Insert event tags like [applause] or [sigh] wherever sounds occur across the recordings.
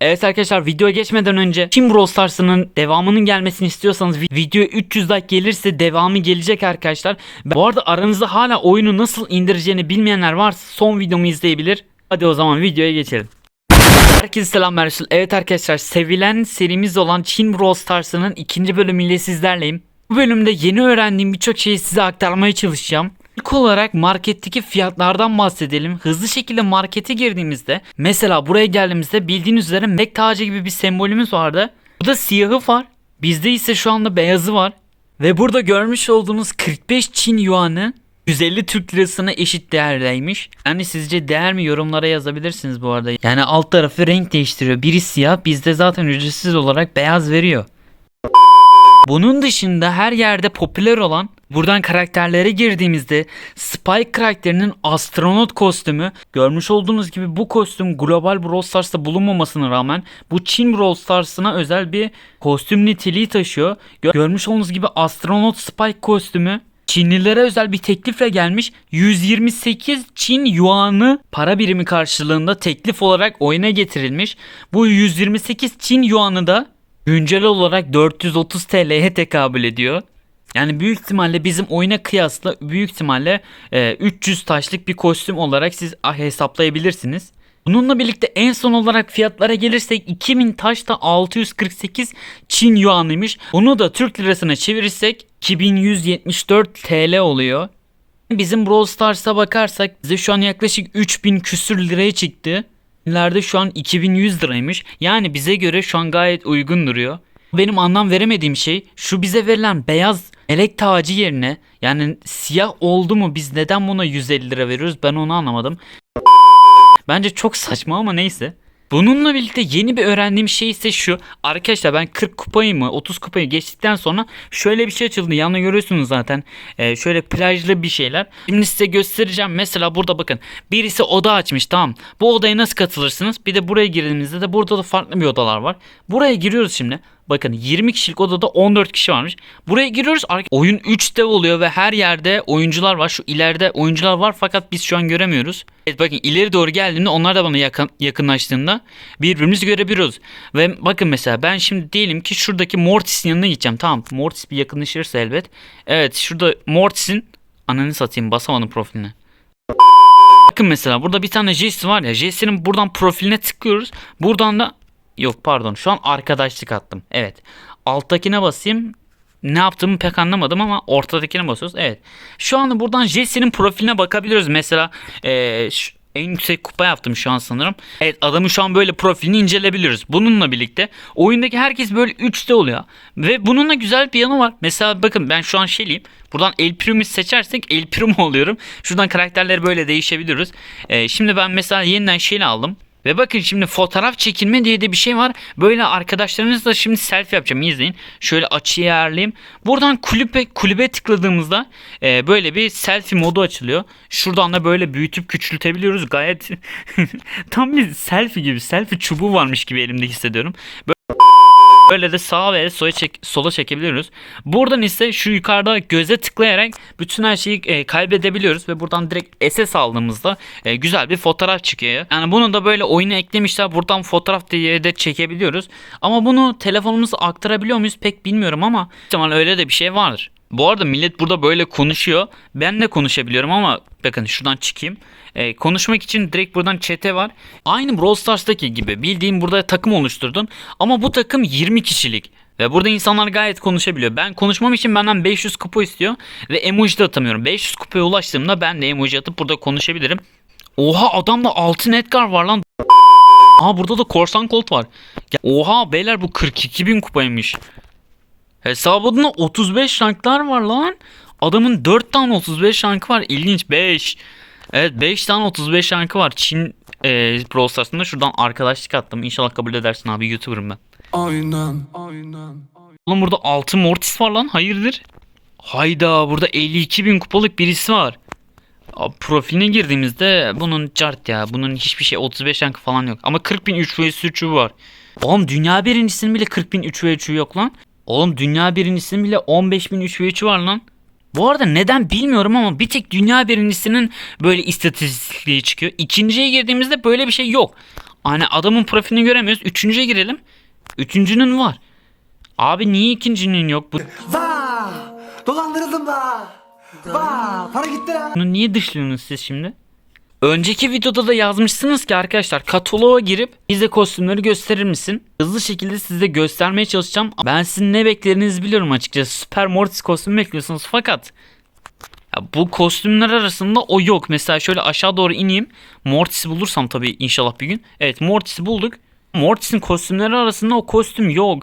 Evet arkadaşlar videoya geçmeden önce Team Brawl Stars'ın devamının gelmesini istiyorsanız vi- videoya 300 like gelirse devamı gelecek arkadaşlar. Bu arada aranızda hala oyunu nasıl indireceğini bilmeyenler varsa son videomu izleyebilir. Hadi o zaman videoya geçelim. Herkese selam Ersul. Evet arkadaşlar sevilen serimiz olan Chin Brawl Stars'ın ikinci bölümüyle sizlerleyim. Bu bölümde yeni öğrendiğim birçok şeyi size aktarmaya çalışacağım. İlk olarak marketteki fiyatlardan bahsedelim. Hızlı şekilde markete girdiğimizde mesela buraya geldiğimizde bildiğiniz üzere melek tacı gibi bir sembolümüz vardı. Burada siyahı var. Bizde ise şu anda beyazı var. Ve burada görmüş olduğunuz 45 Çin yuanı 150 Türk lirasına eşit değerdeymiş. Yani sizce değer mi yorumlara yazabilirsiniz bu arada. Yani alt tarafı renk değiştiriyor. Biri siyah bizde zaten ücretsiz olarak beyaz veriyor. Bunun dışında her yerde popüler olan buradan karakterlere girdiğimizde Spike karakterinin astronot kostümü görmüş olduğunuz gibi bu kostüm global Brawl Stars'ta bulunmamasına rağmen bu Çin Brawl Stars'ına özel bir kostüm niteliği taşıyor. Gö- Görmüş olduğunuz gibi astronot Spike kostümü Çinlilere özel bir teklifle gelmiş 128 Çin yuanı para birimi karşılığında teklif olarak oyuna getirilmiş. Bu 128 Çin yuanı da güncel olarak 430 TL'ye tekabül ediyor. Yani büyük ihtimalle bizim oyuna kıyasla büyük ihtimalle e, 300 taşlık bir kostüm olarak siz ah, hesaplayabilirsiniz. Bununla birlikte en son olarak fiyatlara gelirsek 2000 taş da 648 Çin yuanıymış. Onu da Türk lirasına çevirirsek 2174 TL oluyor. Bizim Brawl Stars'a bakarsak bize şu an yaklaşık 3000 küsür liraya çıktı. İleride şu an 2100 liraymış. Yani bize göre şu an gayet uygun duruyor. Benim anlam veremediğim şey şu bize verilen beyaz melek tacı yerine yani siyah oldu mu biz neden buna 150 lira veriyoruz ben onu anlamadım. Bence çok saçma ama neyse. Bununla birlikte yeni bir öğrendiğim şey ise şu. Arkadaşlar ben 40 kupayı mı 30 kupayı geçtikten sonra şöyle bir şey açıldı. Yanına görüyorsunuz zaten. Ee, şöyle plajlı bir şeyler. Şimdi size göstereceğim. Mesela burada bakın. Birisi oda açmış tamam. Bu odaya nasıl katılırsınız? Bir de buraya girdiğimizde de burada da farklı bir odalar var. Buraya giriyoruz şimdi. Bakın 20 kişilik odada 14 kişi varmış. Buraya giriyoruz. Oyun 3'te oluyor ve her yerde oyuncular var. Şu ileride oyuncular var fakat biz şu an göremiyoruz. Evet bakın ileri doğru geldiğimde onlar da bana yakın, yakınlaştığında birbirimizi görebiliyoruz. Ve bakın mesela ben şimdi diyelim ki şuradaki Mortis'in yanına gideceğim. Tamam Mortis bir yakınlaşırsa elbet. Evet şurada Mortis'in ananı satayım basamadım profiline. Bakın mesela burada bir tane Jesse var ya Jesse'nin buradan profiline tıklıyoruz. Buradan da yok pardon şu an arkadaşlık attım. Evet alttakine basayım. Ne yaptığımı pek anlamadım ama ortadakine basıyoruz. Evet. Şu anda buradan Jesse'nin profiline bakabiliyoruz. Mesela eee, şu- en yüksek kupa yaptım şu an sanırım. Evet adamı şu an böyle profilini inceleyebiliyoruz. Bununla birlikte oyundaki herkes böyle 3'te oluyor. Ve bunun da güzel bir yanı var. Mesela bakın ben şu an şeyliyim. Buradan El Primo'yu seçersek El Primo oluyorum. Şuradan karakterleri böyle değişebiliyoruz. Ee, şimdi ben mesela yeniden şeyle aldım. Ve bakın şimdi fotoğraf çekilme diye de bir şey var. Böyle arkadaşlarınızla şimdi selfie yapacağım. İzleyin. Şöyle açıyı ayarlayayım. Buradan kulübe, kulübe tıkladığımızda e, böyle bir selfie modu açılıyor. Şuradan da böyle büyütüp küçültebiliyoruz. Gayet [laughs] tam bir selfie gibi. Selfie çubuğu varmış gibi elimde hissediyorum. Böyle de sağa ve sola, çek, sola çekebiliyoruz. Buradan ise şu yukarıda göze tıklayarak bütün her şeyi e, kaybedebiliyoruz ve buradan direkt SS aldığımızda e, güzel bir fotoğraf çıkıyor. Yani bunu da böyle oyuna eklemişler. Buradan fotoğraf diye de çekebiliyoruz. Ama bunu telefonumuza aktarabiliyor muyuz pek bilmiyorum ama ihtimal öyle de bir şey vardır. Bu arada millet burada böyle konuşuyor. Ben de konuşabiliyorum ama bakın şuradan çıkayım. Ee, konuşmak için direkt buradan chat'e var. Aynı Brawl Stars'taki gibi bildiğim burada takım oluşturdun. Ama bu takım 20 kişilik. Ve burada insanlar gayet konuşabiliyor. Ben konuşmam için benden 500 kupa istiyor. Ve emoji de atamıyorum. 500 kupaya ulaştığımda ben de emoji atıp burada konuşabilirim. Oha adamda altın Edgar var lan. Aa burada da korsan Colt var. Ya, Oha beyler bu 42 bin kupaymış. Hesabında 35 ranklar var lan. Adamın 4 tane 35 rankı var. İlginç 5. Evet 5 tane 35 rankı var. Çin e, Brawl Stars'ında şuradan arkadaşlık attım. İnşallah kabul edersin abi YouTuber'ım ben. Aynen, aynen. Oğlum burada 6 Mortis var lan. Hayırdır? Hayda burada 52 bin kupalık birisi var. Abi, profiline girdiğimizde bunun cart ya. Bunun hiçbir şey 35 rankı falan yok. Ama 40 bin 3 vs 3'ü var. Oğlum dünya birincisinin bile 40 bin 3 vs 3'ü yok lan. Oğlum dünya birincisinin bile 15 bin 3 vs 3'ü var lan. Bu arada neden bilmiyorum ama bir tek dünya birincisinin böyle istatistikliği çıkıyor. İkinciye girdiğimizde böyle bir şey yok. Hani adamın profilini göremiyoruz. Üçüncüye girelim. Üçüncünün var. Abi niye ikincinin yok? Bu- Vaa! Dolandırıldım da. Vaa! Para gitti lan. Bunu niye dışlıyorsunuz siz şimdi? Önceki videoda da yazmışsınız ki arkadaşlar kataloğa girip bize kostümleri gösterir misin? Hızlı şekilde size göstermeye çalışacağım. Ben sizin ne beklediğinizi biliyorum açıkçası. Super Mortis kostümü bekliyorsunuz fakat ya bu kostümler arasında o yok. Mesela şöyle aşağı doğru ineyim. Mortis'i bulursam tabii inşallah bir gün. Evet Mortis'i bulduk. Mortis'in kostümleri arasında o kostüm yok.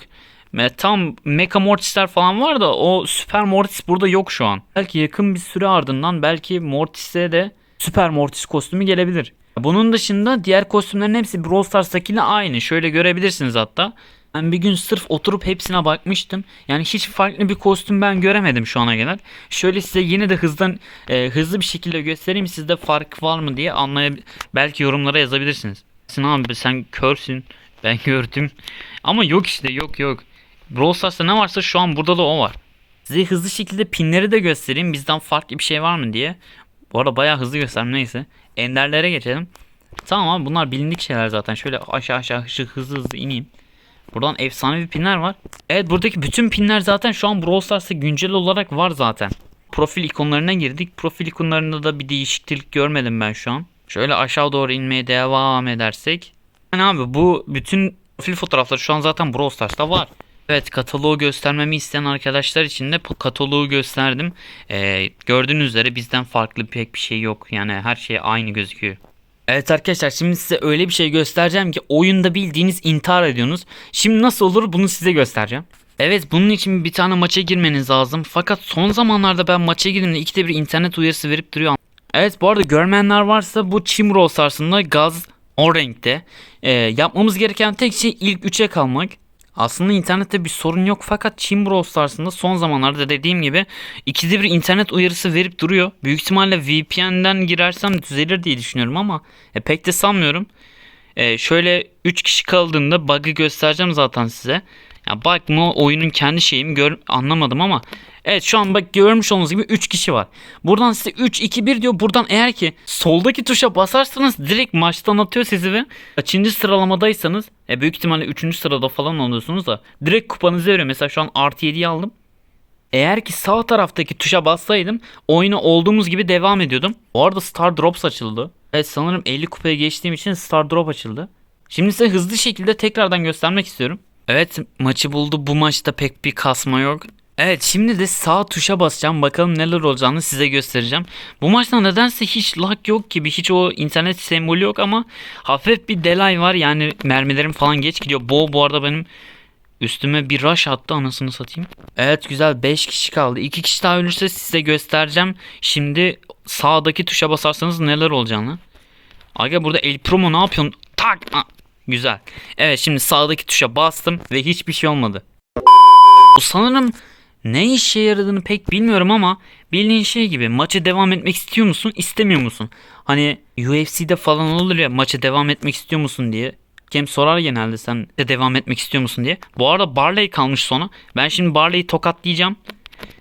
Tam Mecha Mortis'ler falan var da o Super Mortis burada yok şu an. Belki yakın bir süre ardından belki Mortis'e de Super Mortis kostümü gelebilir. Bunun dışında diğer kostümlerin hepsi Brawl Stars'takiyle aynı. Şöyle görebilirsiniz hatta. Ben bir gün sırf oturup hepsine bakmıştım. Yani hiç farklı bir kostüm ben göremedim şu ana kadar. Şöyle size yine de hızdan e, hızlı bir şekilde göstereyim sizde fark var mı diye anlayab belki yorumlara yazabilirsiniz. Sen abi sen körsün. Ben [laughs] gördüm. Ama yok işte yok yok. Brawl Stars'ta ne varsa şu an burada da o var. Size hızlı şekilde pinleri de göstereyim. Bizden farklı bir şey var mı diye. Bu arada bayağı hızlı gösterdim neyse. Enderlere geçelim. Tamam abi bunlar bilindik şeyler zaten. Şöyle aşağı aşağı hızlı hızlı, hızlı ineyim. Buradan efsanevi pinler var. Evet buradaki bütün pinler zaten şu an Brawl Stars'ta güncel olarak var zaten. Profil ikonlarına girdik. Profil ikonlarında da bir değişiklik görmedim ben şu an. Şöyle aşağı doğru inmeye devam edersek. Yani abi bu bütün profil fotoğrafları şu an zaten Brawl Stars'ta var. Evet kataloğu göstermemi isteyen arkadaşlar için de kataloğu gösterdim. Ee, gördüğünüz üzere bizden farklı pek bir şey yok. Yani her şey aynı gözüküyor. Evet arkadaşlar şimdi size öyle bir şey göstereceğim ki oyunda bildiğiniz intihar ediyorsunuz. Şimdi nasıl olur bunu size göstereceğim. Evet bunun için bir tane maça girmeniz lazım. Fakat son zamanlarda ben maça girdiğimde ikide bir internet uyarısı verip duruyor. Evet bu arada görmeyenler varsa bu Chimro sarsında gaz o renkte. Ee, yapmamız gereken tek şey ilk 3'e kalmak. Aslında internette bir sorun yok fakat Çin Brawl Stars'ında son zamanlarda dediğim gibi ikide bir internet uyarısı verip duruyor. Büyük ihtimalle VPN'den girersem düzelir diye düşünüyorum ama e, pek de sanmıyorum. E, şöyle 3 kişi kaldığında bug'ı göstereceğim zaten size. Ya bug mı oyunun kendi şeyi mi gör anlamadım ama evet şu an bak görmüş olduğunuz gibi 3 kişi var. Buradan size 3 2 1 diyor. Buradan eğer ki soldaki tuşa basarsanız direkt maçtan atıyor sizi ve kaçıncı sıralamadaysanız e, büyük ihtimalle 3. sırada falan oluyorsunuz da direkt kupanızı veriyor. Mesela şu an artı 7'yi aldım. Eğer ki sağ taraftaki tuşa bassaydım oyuna olduğumuz gibi devam ediyordum. Bu arada Star Drops açıldı. Evet sanırım 50 kupaya geçtiğim için Star Drop açıldı. Şimdi size hızlı şekilde tekrardan göstermek istiyorum. Evet maçı buldu. Bu maçta pek bir kasma yok. Evet şimdi de sağ tuşa basacağım. Bakalım neler olacağını size göstereceğim. Bu maçta nedense hiç lag yok gibi. Hiç o internet sembolü yok ama hafif bir delay var. Yani mermilerim falan geç gidiyor. Bo bu arada benim Üstüme bir rush attı anasını satayım. Evet güzel 5 kişi kaldı. 2 kişi daha ölürse size göstereceğim. Şimdi sağdaki tuşa basarsanız neler olacağını. Aga burada El Promo ne yapıyorsun? Tak! Güzel. Evet şimdi sağdaki tuşa bastım ve hiçbir şey olmadı. Bu sanırım ne işe yaradığını pek bilmiyorum ama bildiğin şey gibi maçı devam etmek istiyor musun istemiyor musun? Hani UFC'de falan olur ya maçı devam etmek istiyor musun diye. Kim sorar genelde sen de devam etmek istiyor musun diye. Bu arada Barley kalmış sona. Ben şimdi Barley'i tokatlayacağım.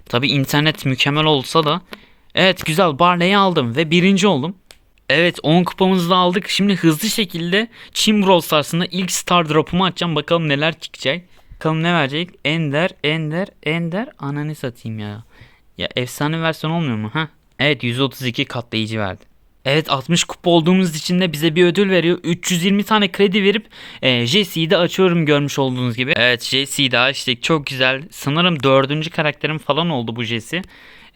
Tabi internet mükemmel olsa da. Evet güzel Barley'i aldım ve birinci oldum. Evet 10 kupamızı da aldık. Şimdi hızlı şekilde Çin Brawl Stars'ında ilk Star Drop'umu açacağım. Bakalım neler çıkacak. Bakalım ne verecek? Ender, Ender, Ender. Ananı satayım ya. Ya efsane versiyon olmuyor mu? ha? Evet 132 katlayıcı verdi. Evet 60 kupa olduğumuz için de bize bir ödül veriyor. 320 tane kredi verip e, Jesse'yi de açıyorum görmüş olduğunuz gibi. Evet Jesse'yi de açtık. Çok güzel. Sanırım dördüncü karakterim falan oldu bu Jesse.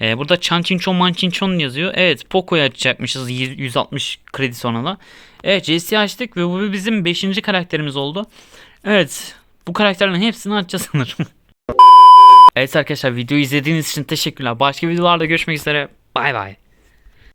E, burada Chanchinchon Manchinchon yazıyor. Evet Poco'yu açacakmışız 100 160 kredi sonra da. Evet Jesse'yi açtık ve bu bizim 5. karakterimiz oldu. Evet bu karakterlerin hepsini açacağız sanırım. [laughs] evet arkadaşlar videoyu izlediğiniz için teşekkürler. Başka videolarda görüşmek üzere. Bay bay.